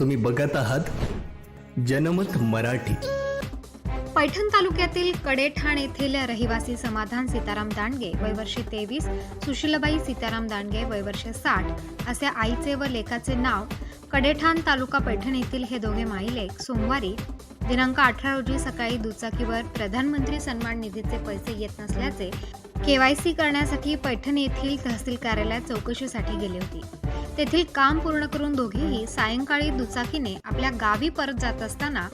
तुम्ही बघत आहात जनमत मराठी. पैठण तालुक्यातील कडेठाण येथील रहिवासी समाधान सीताराम दांडगे वयवर्षे तेवीस सुशीलबाई सीताराम दांडगे वयवर्षे साठ असे आईचे व लेकाचे नाव कडेठाण तालुका पैठण येथील हे दोघे माईलेक सोमवारी दिनांक अठरा रोजी सकाळी दुचाकीवर प्रधानमंत्री सन्मान निधीचे पैसे येत नसल्याचे केवायसी करण्यासाठी पैठण येथील तहसील कार्यालयात चौकशीसाठी गेले होते. तेथील काम पूर्ण करून दोघेही सायंकाळी दुचाकीने आपल्या गावी परत जात असताना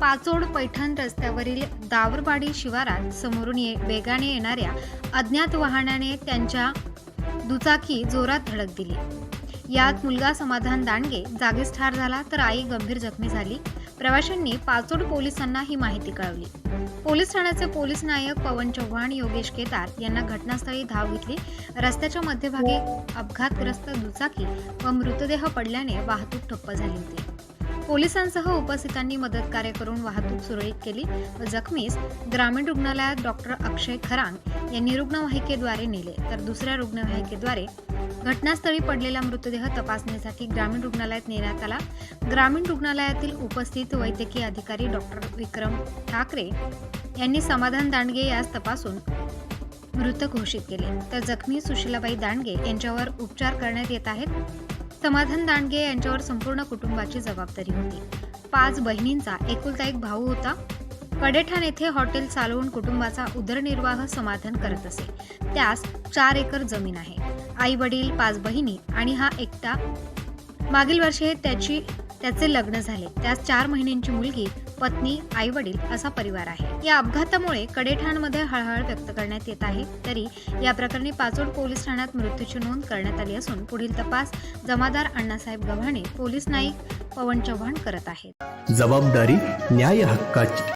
पाचोड पैठण रस्त्यावरील दावरबाडी शिवारात समोरून ये वेगाने येणाऱ्या अज्ञात वाहनाने त्यांच्या दुचाकी जोरात धडक दिली. यात मुलगा समाधान दांडगे जागीच ठार झाला तर आई गंभीर जखमी झाली. प्रवाशांनी पाचोड पोलिसांना ही माहिती कळवली. पोलीस ठाण्याचे पोलीस नायक पवन चव्हाण योगेश केदार यांना घटनास्थळी धाव घेतली. रस्त्याच्या मध्यभागी अपघातग्रस्त दुचाकी व मृतदेह पडल्याने वाहतूक ठप्प झाली होती. पोलिसांसह उपस्थितांनी मदत कार्य करून वाहतूक सुरळीत केली. व जखमीस ग्रामीण रुग्णालयात डॉक्टर अक्षय खरांग यांनी रुग्णवाहिकेद्वारे नेले. तर दुसऱ्या रुग्णवाहिकेद्वारे घटनास्थळी पडलेला मृतदेह तपासणीसाठी ग्रामीण रुग्णालयात नेण्यात आला. ग्रामीण रुग्णालयातील उपस्थित वैद्यकीय अधिकारी डॉक्टर विक्रम ठाकरे यांनी समाधान दांडगे यास तपासून मृत घोषित केले. तर जखमी सुशीलाबाई दांडगे यांच्यावर उपचार करण्यात येत आहेत. समाधान दांडगे यांच्यावर संपूर्ण कुटुंबाची जबाबदारी होती. पाच बहिणींचा एकुलता एक भाऊ होता. कडेठाण येथे हॉटेल चालवून कुटुंबाचा उदरनिर्वाह समाधान करत असे. त्यास चार एकर जमीन आहे. आई वडील पाच बहिणी आणि हा एकटा. मागील वर्षी त्याची त्याचे लग्न झाले. त्यास चार महिन्यांची मुलगी पत्नी आई वडील असा परिवार आहे. या अपघातामुळे कडेठाणमध्ये हळहळ व्यक्त करण्यात येत आहे. तरी या प्रकरणी पाचोड पोलीस ठाण्यात मृत्यूची नोंद करण्यात आली असून पुढील तपास जमादार अण्णासाहेब गव्हाणे पोलीस नाईक पवन चव्हाण करत आहेत. जबाबदारी न्याय हक्काची